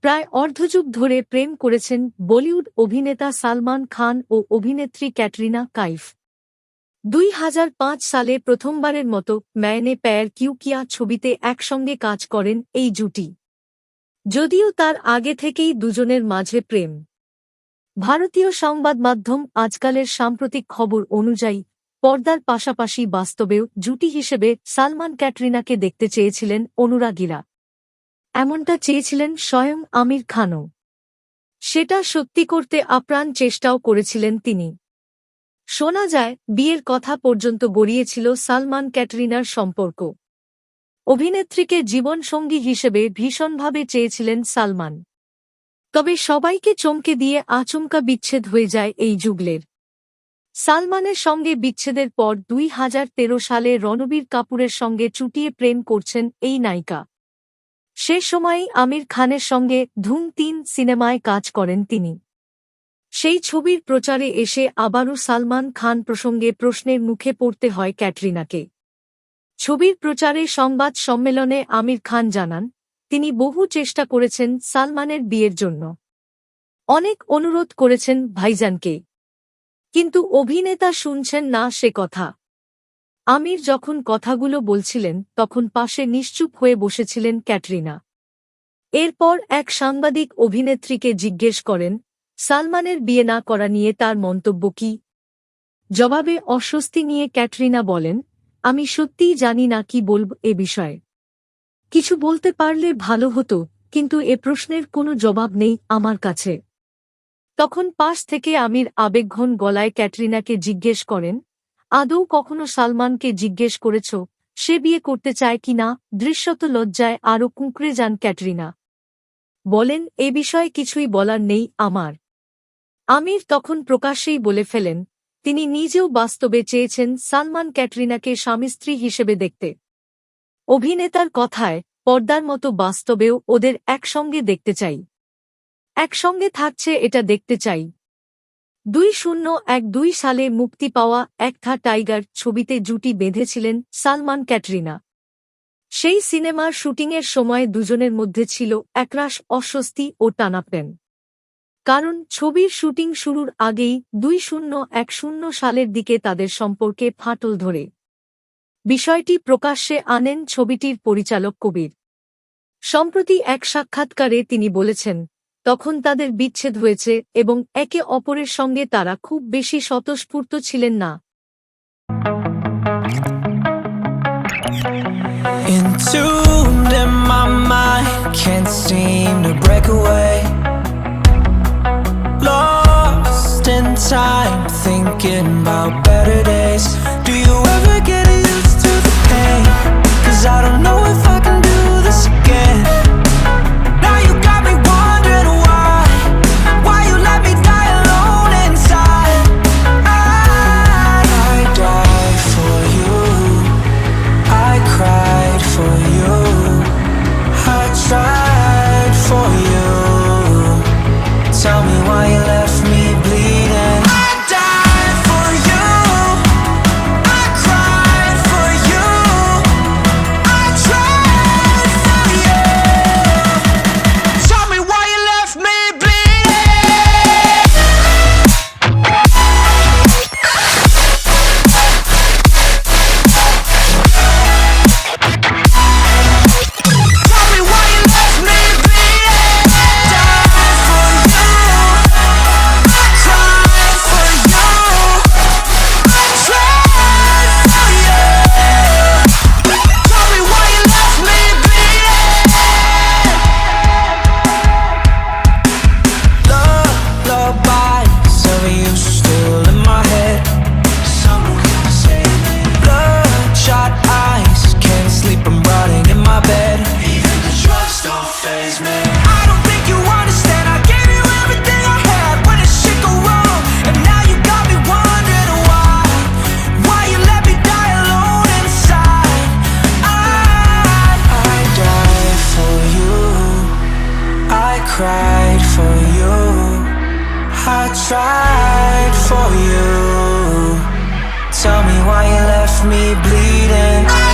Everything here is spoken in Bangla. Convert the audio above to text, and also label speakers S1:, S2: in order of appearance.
S1: প্রায় অর্ধযুগ ধরে প্রেম করেছেন বলিউড অভিনেতা সালমান খান ও অভিনেত্রী ক্যাটরিনা কাইফ। দুই হাজার পাঁচ সালে প্রথমবারের মতো ম্যানে প্যার কিউকিয়া ছবিতে একসঙ্গে কাজ করেন এই জুটি। যদিও তার আগে থেকেই দুজনের মাঝে প্রেম। ভারতীয় সংবাদ মাধ্যম আজকালের সাম্প্রতিক খবর অনুযায়ী, পর্দার পাশাপাশি বাস্তবেও জুটি হিসেবে সালমান ক্যাটরিনাকে দেখতে চেয়েছিলেন অনুরাগীরা। এমনটা চেয়েছিলেন স্বয়ং আমির খানও। সেটা সত্যি করতে আপ্রাণ চেষ্টাও করেছিলেন তিনি। শোনা যায়, বিয়ের কথা পর্যন্ত গড়িয়েছিল সালমান ক্যাটরিনার সম্পর্ক। অভিনেত্রীকে জীবনসঙ্গী হিসেবে ভীষণভাবে চেয়েছিলেন সালমান। তবে সবাইকে চমকে দিয়ে আচমকা বিচ্ছেদ হয়ে যায় এই যুগলের। সালমানের সঙ্গে বিচ্ছেদের পর দুই হাজার তেরো সালে রণবীর কাপুরের সঙ্গে চুটিয়ে প্রেম করছেন এই নায়িকা। সে সময়ই আমির খানের সঙ্গে ধুম তিন সিনেমায় কাজ করেন তিনি। সেই ছবির প্রচারে এসে আবারও সালমান খান প্রসঙ্গে প্রশ্নের মুখে পড়তে হয় ক্যাটরিনাকে। ছবির প্রচারে সংবাদ সম্মেলনে আমির খান জানান, তিনি বহু চেষ্টা করেছেন সালমানের বিয়ের জন্য। অনেক অনুরোধ করেছেন ভাইজানকে। কিন্তু অভিনেতা শুনছেন না সে কথা। আমির যখন কথাগুলো বলছিলেন, তখন পাশে নিশ্চুপ হয়ে বসেছিলেন ক্যাটরিনা। এরপর এক সাংবাদিক অভিনেত্রীকে জিজ্ঞেস করেন, সালমানের বিয়ে না করা নিয়ে তার মন্তব্য কি? জবাবে অস্বস্তি নিয়ে ক্যাটরিনা বলেন, আমি সত্যিই জানি না কি বলব এ বিষয়ে। কিছু বলতে পারলে ভালো হতো, কিন্তু এ প্রশ্নের কোনো জবাব নেই আমার কাছে। তখন পাশ থেকে আমির আবেগঘন গলায় ক্যাটরিনাকে জিজ্ঞেস করেন আদৌ কখনো সালমানকে জিজ্ঞেস করেছ, সে বিয়ে করতে চায় কিনা দৃশ্যত লজ্জায় আরও কুঁকড়ে যান ক্যাটরিনা। বলেন, এ বিষয়ে কিছুই বলার নেই আমার। আমির তখন প্রকাশ্যেই বলে ফেলেন, তিনি নিজেও বাস্তবে চেয়েছেন সালমান ক্যাটরিনাকে স্বামী স্ত্রী হিসেবে দেখতে। অভিনেতার কথায়, পর্দার মতো বাস্তবেও ওদের একসঙ্গে দেখতে চাই। একসঙ্গে থাকছে এটা দেখতে চাই। দুই শূন্য এক দুই সালে মুক্তি পাওয়া একথা টাইগার ছবিতে জুটি বেঁধেছিলেন সালমান ক্যাটরিনা। সেই সিনেমার শুটিংয়ের সময় দুজনের মধ্যে ছিল একরাশ অস্বস্তি ও টানাপ্রেম কারণ ছবির শুটিং শুরুর আগেই দুই শূন্য এক শূন্য সালের দিকে তাদের সম্পর্কে ফাটল ধরে। বিষয়টি প্রকাশ্যে আনেন ছবিটির পরিচালক কবির। সম্প্রতি এক সাক্ষাৎকারে তিনি বলেছেন তখন তাদের বিচ্ছেদ হয়েছে এবং একে অপরের সঙ্গে তারা খুব বেশি স্বতঃস্ফূর্ত ছিলেন না।
S2: Time, thinking about better days. Cried for you. I tried for you. Tell me why you left me bleeding.